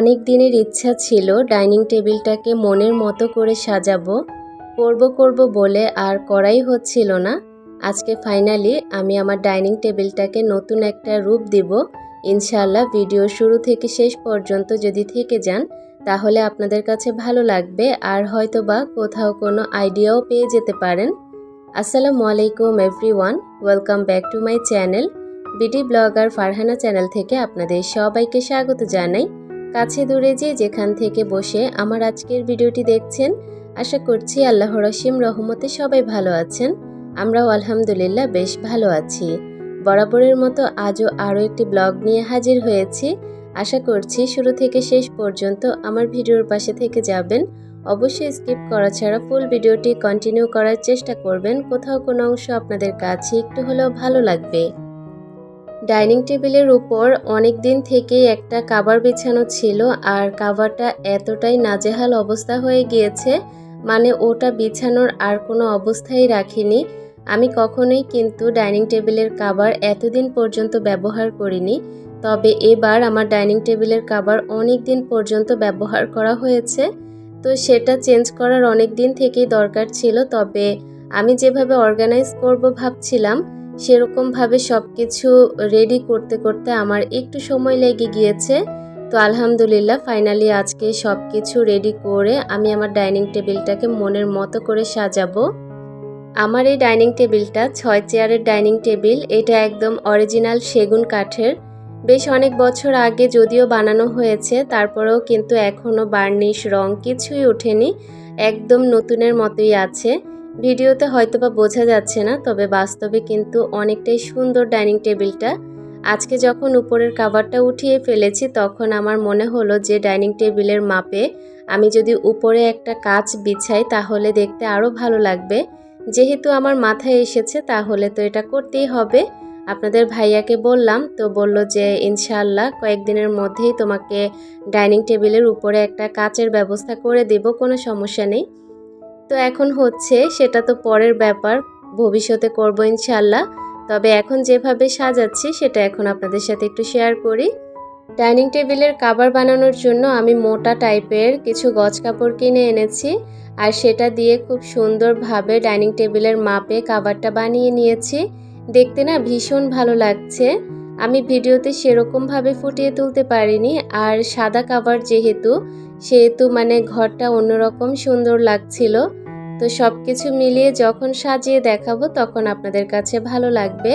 অনেক দিনের ইচ্ছা ছিল ডাইনিং টেবিলটাকে মনের মতো করে সাজাবো, করব করব বলে আর করাই হচ্ছিল না। আজকে ফাইনালি আমি আমার ডাইনিং টেবিলটাকে নতুন একটা রূপ দিব। ইনশাআল্লাহ ভিডিও শুরু থেকে শেষ পর্যন্ত যদি থেকে যান, তাহলে আপনাদের কাছে ভালো লাগবে আর হয়তো বা কোথাও কোনো আইডিয়াও পেয়ে যেতে পারেন। আসসালামু আলাইকুম everyone welcome back to my channel BD blogger Farhana channel থেকে আপনাদের সবাইকে স্বাগত জানাই। কাছে দূরে যে যেখান থেকে বসে আমার আজকের ভিডিওটি দেখছেন, আশা করছি আল্লাহ রসিম রহমতে সবাই ভালো আছেন। আমরাও আলহামদুলিল্লাহ বেশ ভালো আছি। বরাবরের মতো আজও আরও একটি ব্লগ নিয়ে হাজির হয়েছি। আশা করছি শুরু থেকে শেষ পর্যন্ত আমার ভিডিওর পাশে থেকে যাবেন। অবশ্যই স্কিপ করা ছাড়া ফুল ভিডিওটি কন্টিনিউ করার চেষ্টা করবেন। কোথাও কোনো অংশ আপনাদের কাছে একটু হলেও ভালো লাগবে। ডাইনিং টেবিলের উপর অনেক দিন থেকেই একটা কাভার বিছানো ছিল আর কাভারটা এতটাই নাজেহাল অবস্থা হয়ে গিয়েছে মানে ওটা বিছানোর আর কোনো অবস্থাই রাখিনি। আমি কখনোই কিন্তু ডাইনিং টেবিলের কাভার এতদিন পর্যন্ত ব্যবহার করিনি, তবে এবার আমার ডাইনিং টেবিলের কাভার অনেক দিন পর্যন্ত ব্যবহার করা হয়েছে। তো সেটা চেঞ্জ করার অনেক দিন থেকেই দরকার ছিল, তবে আমি যেভাবে অর্গানাইজ করব ভাবছিলাম সেরকমভাবে সব কিছু রেডি করতে করতে আমার একটু সময় লেগে গিয়েছে। তো আলহামদুলিল্লাহ ফাইনালি আজকে সব কিছু রেডি করে আমি আমার ডাইনিং টেবিলটাকে মনের মতো করে সাজাবো। আমার এই ডাইনিং টেবিলটা ছয় চেয়ারের ডাইনিং টেবিল এটা একদম অরিজিনাল সেগুন কাঠের। বেশ অনেক বছর আগে যদিও বানানো হয়েছে, তারপরেও কিন্তু এখনও বার্নিশ রং কিছুই ওঠেনি, একদম নতুনের মতোই আছে। ভিডিওতে হয়তো বা বোঝা যাচ্ছে না, তবে বাস্তবে কিন্তু অনেকটাই সুন্দর ডাইনিং টেবিলটা। আজকে যখন উপরের কাভারটা উঠিয়ে ফেলেছি, তখন আমার মনে হলো যে ডাইনিং টেবিলের মাপে আমি যদি উপরে একটা কাচ বিছাই, তাহলে দেখতে আরও ভালো লাগবে। যেহেতু আমার মাথায় এসেছে, তাহলে তো এটা করতেই হবে। আপনাদের ভাইয়াকে বললাম, তো বলল যে ইনশাল্লাহ কয়েকদিনের মধ্যেই তোমাকে ডাইনিং টেবিলের উপরে একটা কাচের ব্যবস্থা করে দেব, কোনো সমস্যা নেই। তো এখন হচ্ছে সেটা তো পরের ব্যাপার, ভবিষ্যতে করব ইনশাল্লাহ তবে এখন যেভাবে সাজাচ্ছি সেটা এখন আপনাদের সাথে একটু শেয়ার করি। ডাইনিং টেবিলের কাবার বানানোর জন্য আমি মোটা টাইপের কিছু গজ কাপড় কিনে এনেছি আর সেটা দিয়ে খুব সুন্দরভাবে ডাইনিং টেবিলের মাপে কাবারটা বানিয়ে নিয়েছি। দেখতে না ভীষণ ভালো লাগছে। আমি ভিডিওতে সেরকমভাবে ফুটিয়ে তুলতে পারিনি আর সাদা কাভার যেহেতু, সেহেতু মানে ঘরটা অন্যরকম সুন্দর লাগছিল। তো সব কিছু মিলিয়ে যখন সাজিয়ে দেখাবো তখন আপনাদের কাছে ভালো লাগবে।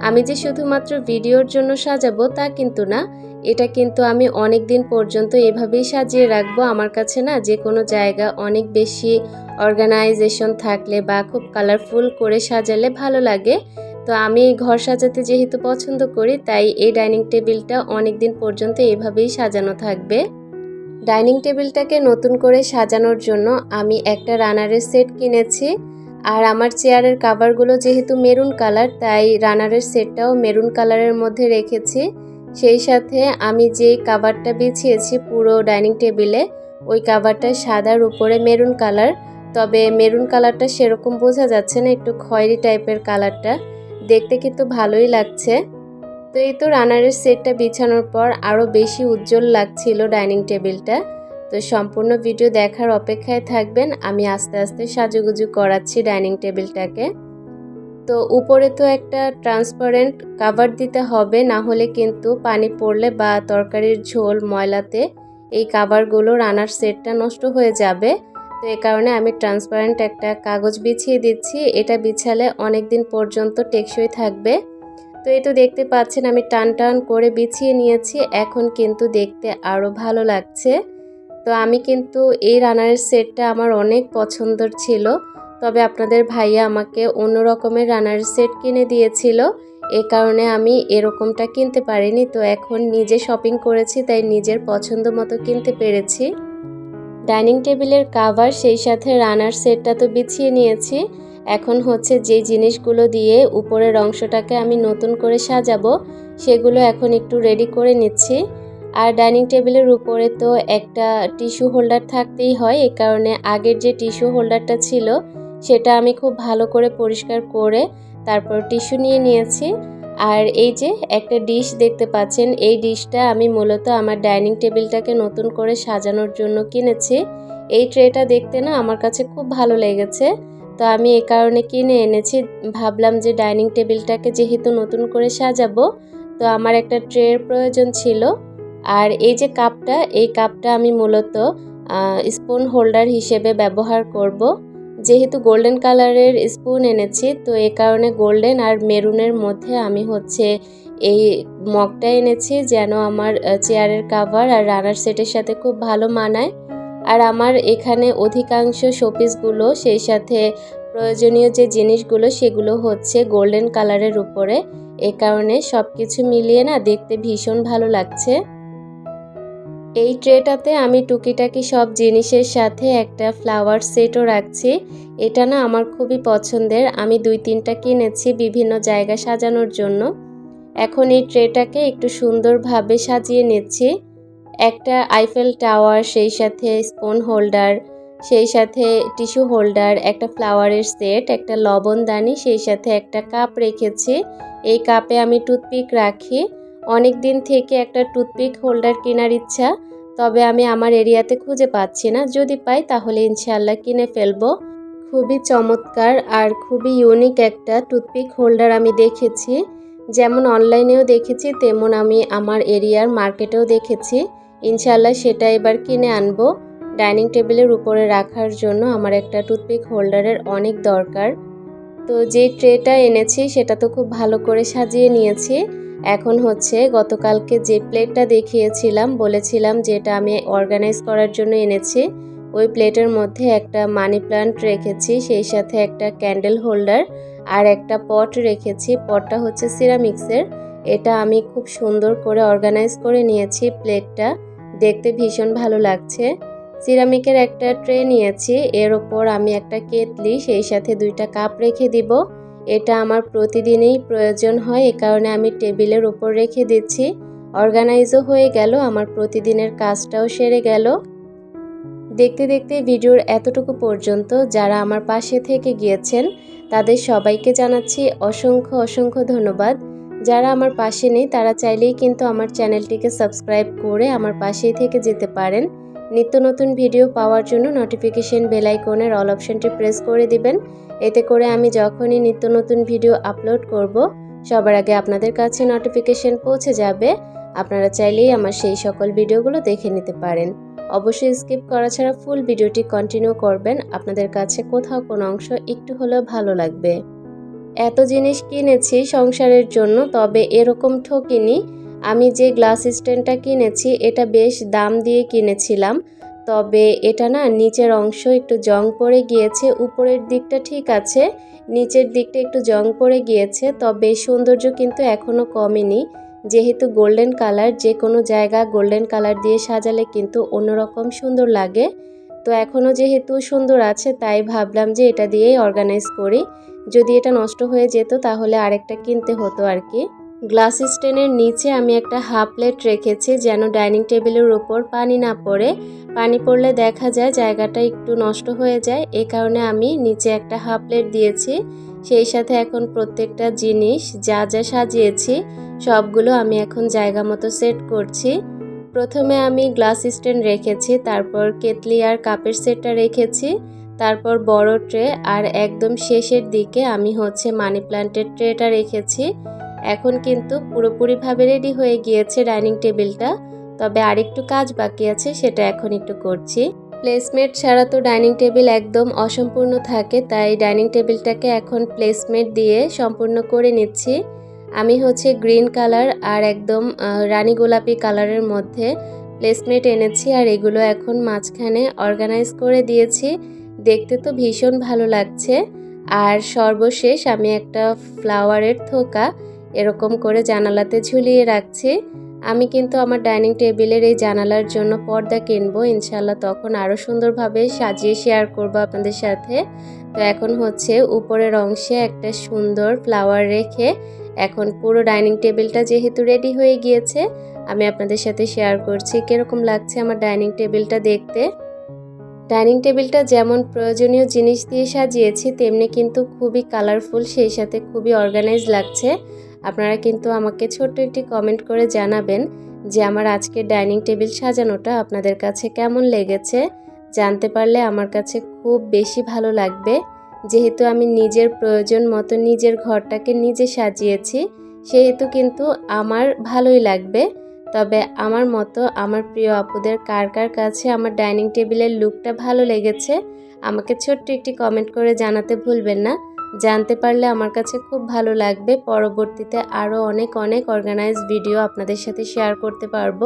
আমি যে শুধুমাত্র ভিডিওর জন্য সাজাবো তা কিন্তু না। এটা কিন্তু আমি অনেক দিন পর্যন্ত এভাবেই সাজিয়ে রাখব। আমার কাছে না যে কোনো জায়গা অনেক বেশি অর্গানাইজেশন থাকলে বা খুব কালারফুল করে সাজালে ভালো লাগে। তো আমি ঘর সাজাতে যেহেতু পছন্দ করি, তাই এই ডাইনিং টেবিলটা অনেক দিন পর্যন্ত এভাবেই সাজানো থাকবে। ডাইনিং টেবিলটাকে নতুন করে সাজানোর জন্য আমি একটা রানারের সেট কিনেছি। আর আমার চেয়ারের কাভারগুলো যেহেতু মেরুন কালার, তাই রানারের সেটটাও মেরুন কালারের মধ্যে রেখেছি। সেই সাথে আমি যে কাভারটা বিছিয়েছি পুরো ডাইনিং টেবিলে, ওই কাভারটা সাদার উপরে মেরুন কালার। তবে মেরুন কালারটা সেরকম বোঝা যাচ্ছে না, একটু খয়েরি টাইপের কালারটা। দেখতে কিন্তু ভালোই লাগছে। তো এই তো রানারের সেটটা বিছানোর পর আরও বেশি উজ্জ্বল লাগছিল ডাইনিং টেবিলটা। তো সম্পূর্ণ ভিডিও দেখার অপেক্ষায় থাকবেন, আমি আস্তে আস্তে সাজুগুজু করাচ্ছি ডাইনিং টেবিলটাকে। তো উপরে তো একটা ট্রান্সপারেন্ট কাভার দিতে হবে, না হলে কিন্তু পানি পড়লে বা তরকারির ঝোল ময়লাতে এই কাভারগুলো রানার সেটটা নষ্ট হয়ে যাবে। তো এ কারণে আমি ট্রান্সপারেন্ট একটা কাগজ বিছিয়ে দিচ্ছি, এটা বিছালে অনেক দিন পর্যন্ত টেকসই থাকবে। তো এই তো দেখতে পাচ্ছেন আমি টান টান করে বিছিয়ে নিয়েছি। এখন কিন্তু দেখতে আরও ভালো লাগছে। তো আমি কিন্তু এই রানারের সেটটা আমার অনেক পছন্দর ছিল। তবে আপনাদের ভাইয়া আমাকে অন্য রকমের রানার সেট কিনে দিয়েছিল। এ কারণে আমি এরকমটা কিনতে পারিনি। তো এখন নিজে শপিং করেছি, তাই নিজের পছন্দ মতো কিনতে পেরেছি। ডাইনিং টেবিলের কাভার সেই সাথে রানার সেটটা তো বিছিয়ে নিয়েছি। এখন হচ্ছে যে জিনিসগুলো দিয়ে উপরের অংশটাকে আমি নতুন করে সাজাবো, সেগুলো এখন একটু রেডি করে নিচ্ছি। আর ডাইনিং টেবিলের উপরে তো একটা টিস্যু হোল্ডার থাকতেই হয়, এ কারণে আগের যে টিস্যু হোল্ডারটা ছিল, সেটা আমি খুব ভালো করে পরিষ্কার করে তারপর টিস্যু নিয়ে নিয়েছি। আর এই যে একটা ডিশ দেখতে পাচ্ছেন, এই ডিশটা আমি মূলত আমার ডাইনিং টেবিলটাকে নতুন করে সাজানোর জন্য কিনেছি। এই ট্রেটা দেখতে না আমার কাছে খুব ভালো লেগেছে। তো আমি এ কারণে কিনে এনেছি। ভাবলাম যে ডাইনিং টেবিলটাকে যেহেতু নতুন করে সাজাবো, তো আমার একটা ট্রের প্রয়োজন ছিল। আর এই যে কাপটা, এই কাপটা আমি মূলত স্পুন হোল্ডার হিসেবে ব্যবহার করব। যেহেতু গোল্ডেন কালারের স্পুন এনেছি, তো এ কারণে গোল্ডেন আর মেরুনের মধ্যে আমি হচ্ছে এই মগটা এনেছি, যেন আমার চেয়ারের কাভার আর রানার সেটের সাথে খুব ভালো মানায়। আর আমার এখানে অধিকাংশ শোপিসগুলো সেই সাথে প্রয়োজনীয় যে জিনিসগুলো সেগুলো হচ্ছে গোল্ডেন কালারের উপরে। এ কারণে সব কিছু মিলিয়ে না দেখতে ভীষণ ভালো লাগছে। এই ট্রেটাতে আমি টুকিটাকি সব জিনিসের সাথে একটা ফ্লাওয়ার সেটও রাখছি। এটা না আমার খুবই পছন্দের। আমি দুই তিনটা কিনেছি বিভিন্ন জায়গা সাজানোর জন্য। এখন এই ট্রেটাকে একটু সুন্দরভাবে সাজিয়ে নিচ্ছি। একটা আইফেল টাওয়ার সেই সাথে স্পুন হোল্ডার সেই সাথে টিস্যু হোল্ডার একটা ফ্লাওয়ারের সেট একটা লবণদানি, সেই সাথে একটা কাপ রেখেছি। এই কাপে আমি টুথপিক রাখি। অনেক দিন থেকে একটা টুথপিক হোল্ডার কেনার ইচ্ছা, তবে আমি আমার এরিয়াতে খুঁজে পাচ্ছি না। যদি পাই, তাহলে ইনশাল্লাহ কিনে ফেলব। খুবই চমৎকার আর খুবই ইউনিক একটা টুথপিক হোল্ডার আমি দেখেছি। যেমন অনলাইনেও দেখেছি, তেমন আমি আমার এরিয়ার মার্কেটেও দেখেছি। ইনশাল্লাহ সেটা এবার কিনে আনব। ডাইনিং টেবিলের উপরে রাখার জন্য আমার একটা টুথপিক হোল্ডারের অনেক দরকার। তো যে ট্রেটা এনেছি সেটা তো খুব ভালো করে সাজিয়ে নিয়েছি। এখন হচ্ছে গতকালকে যে প্লেটটা দেখিয়েছিলাম, বলেছিলাম যেটা আমি অর্গানাইজ করার জন্য এনেছি। ওই প্লেটের মধ্যে একটা মানি প্লান্ট রেখেছি, সেই সাথে একটা ক্যান্ডেল হোল্ডার আর একটা পট রেখেছি। পটটা হচ্ছে সিরামিক্সের। এটা আমি খুব সুন্দর করে অর্গানাইজ করে নিয়েছি প্লেটটা। দেখতে ভীষণ ভালো লাগছে। সিরামিকের একটা ট্রে নিয়েছি, এর ওপর আমি একটা কেতলি সেই সাথে দুইটা কাপ রেখে দিব। এটা আমার প্রতিদিনই প্রয়োজন হয়, এ কারণে আমি টেবিলের ওপর রেখে দিচ্ছি। অর্গানাইজও হয়ে গেল, আমার প্রতিদিনের কাজটাও সেরে গেল। দেখতে দেখতে ভিডিওর এতটুকু পর্যন্ত যারা আমার পাশে থেকে গিয়েছেন, তাদের সবাইকে জানাচ্ছি অসংখ্য অসংখ্য ধন্যবাদ। যারা আমার পাশে নেই, তারা চাইলেই কিন্তু আমার চ্যানেলটিকে সাবস্ক্রাইব করে আমার পাশেই থেকে যেতে পারেন। নিত্য নতুন ভিডিও পাওয়ার জন্য নোটিফিকেশন বেল আইকনের অল অপশনটি প্রেস করে দিবেন। এতে করে আমি যখনই নিত্য নতুন ভিডিও আপলোড করব, সবার আগে আপনাদের কাছে নোটিফিকেশন পৌঁছে যাবে। আপনারা চাইলেই আমার সেই সকল ভিডিওগুলো দেখে নিতে পারেন। অবশ্যই স্কিপ করা ছাড়া ফুল ভিডিওটি কন্টিনিউ করবেন। আপনাদের কাছে কোথাও কোনো অংশ একটু হলেও ভালো লাগবে। এত জিনিস কিনেছি সংসারের জন্য, তবে এরকম ঠকিনি। আমি যে গ্লাস স্ট্যান্ডটা কিনেছি, এটা বেশ দাম দিয়ে কিনেছিলাম। তবে এটা না নিচের অংশ একটু জং পড়ে গিয়েছে, উপরের দিকটা ঠিক আছে, নিচের দিকটা একটু জং পড়ে গিয়েছে, তবে সৌন্দর্য কিন্তু এখনও কমেনি। যেহেতু গোল্ডেন কালার, যে কোনো জায়গা গোল্ডেন কালার দিয়ে সাজালে কিন্তু অন্যরকম সুন্দর লাগে। তো এখনও যেহেতু সুন্দর আছে, তাই ভাবলাম যে এটা দিয়েই অর্গানাইজ করি। যদি এটা নষ্ট হয়ে যেত তাহলে আরেকটা কিনতে হতো আর কি। গ্লাস স্টেনের নিচে আমি একটা হাফ প্লেট রেখেছি যেন ডাইনিং টেবিলের উপর পানি না পড়ে। পানি পড়লে দেখা যায় জায়গাটা একটু নষ্ট হয়ে যায়। এই কারণে আমি নিচে একটা হাফ প্লেট দিয়েছি। সেই সাথে এখন প্রত্যেকটা জিনিস যা যা সাজিয়েছি সবগুলো আমি এখন জায়গা মতো সেট করছি। প্রথমে আমি গ্লাস স্ট্যান্ড রেখেছি, তারপর কেতলি আর কাপের সেটটা রেখেছি। তারপর বড় ট্রে আর একদম শেষের দিকে আমি হচ্ছে মানি প্ল্যান্টের ট্রেটা রেখেছি। এখন কিন্তু পুরোপুরিভাবে রেডি হয়ে গিয়েছে ডাইনিং টেবিলটা। তবে আরেকটু কাজ বাকি আছে, সেটা এখন একটু করছি। প্লেসমেট ছাড়া তো ডাইনিং টেবিল একদম অসম্পূর্ণ থাকে, তাই ডাইনিং টেবিলটাকে এখন প্লেসমেট দিয়ে সম্পূর্ণ করে নিচ্ছি। আমি হচ্ছে গ্রিন কালার আর একদম রানী গোলাপি কালারের মধ্যে প্লেসমেট এনেছি আর এগুলো এখন মাঝখানে অর্গানাইজ করে দিয়েছি। দেখতে তো ভীষণ ভালো লাগছে। আর সর্বশেষ আমি একটা ফ্লাওয়ারের থোকা এরকম করে জানালাতে ঝুলিয়ে রাখছি। আমি কিন্তু আমার ডাইনিং টেবিলের এই জানালার জন্য পর্দা কিনবো। ইনশাল্লাহ তখন আরও সুন্দরভাবে সাজিয়ে শেয়ার করব আপনাদের সাথে। তো এখন হচ্ছে উপরের অংশে একটা সুন্দর ফ্লাওয়ার রেখে এখন পুরো ডাইনিং টেবিলটা যেহেতু রেডি হয়ে গিয়েছে, আমি আপনাদের সাথে শেয়ার করছি। কীরকম লাগছে আমার ডাইনিং টেবিলটা দেখতে? ডাইনিং টেবিলটা যেমন প্রয়োজনীয় জিনিস দিয়ে সাজিয়েছি, তেমনি কিন্তু খুবই কালারফুল সেই সাথে খুবই অর্গানাইজ লাগছে। আপনারা কিন্তু আমাকে ছোট্ট একটি কমেন্ট করে জানাবেন যে আমার আজকের ডাইনিং টেবিল সাজানোটা আপনাদের কাছে কেমন লেগেছে। জানতে পারলে আমার কাছে খুব বেশি ভালো লাগবে। যেহেতু আমি নিজের প্রয়োজন মতো নিজের ঘরটাকে নিজে সাজিয়েছি, সেহেতু কিন্তু আমার ভালোই লাগবে। তবে আমার মতো আমার প্রিয় আপুদের কার কার কাছে আমার ডাইনিং টেবিলের লুকটা ভালো লেগেছে, আমাকে ছোট্ট একটি কমেন্ট করে জানাতে ভুলবেন না। জানতে পারলে আমার কাছে খুব ভালো লাগবে। পরবর্তীতে আরও অনেক অনেক অর্গানাইজ ভিডিও আপনাদের সাথে শেয়ার করতে পারব।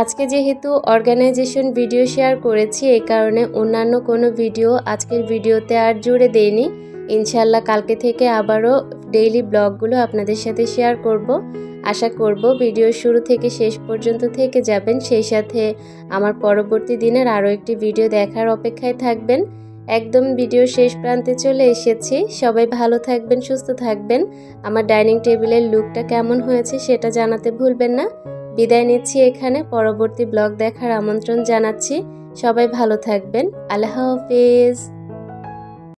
আজকে যেহেতু অর্গানাইজেশন ভিডিও শেয়ার করেছি এই কারণে অন্যান্য কোনো ভিডিও আজকের ভিডিওতে আর জুড়ে দেইনি। ইনশাল্লাহ কালকে থেকে আবারও ডেইলি ব্লগগুলো আপনাদের সাথে শেয়ার করব। আশা করব ভিডিও শুরু থেকে শেষ পর্যন্ত থেকে যাবেন। সেই সাথে আমার পরবর্তী দিনের আরও একটি ভিডিও দেখার অপেক্ষায় থাকবেন। একদম ভিডিও শেষ প্রান্তে চলে এসেছি। সবাই ভালো থাকবেন, সুস্থ থাকবেন। আমার ডাইনিং টেবিলের লুকটা কেমন হয়েছে সেটা জানাতে ভুলবেন না। বিদায় নিচ্ছি এখানে। পরবর্তী ব্লগ দেখার আমন্ত্রণ জানাচ্ছি। সবাই ভালো থাকবেন। আল্লাহ হাফিজ।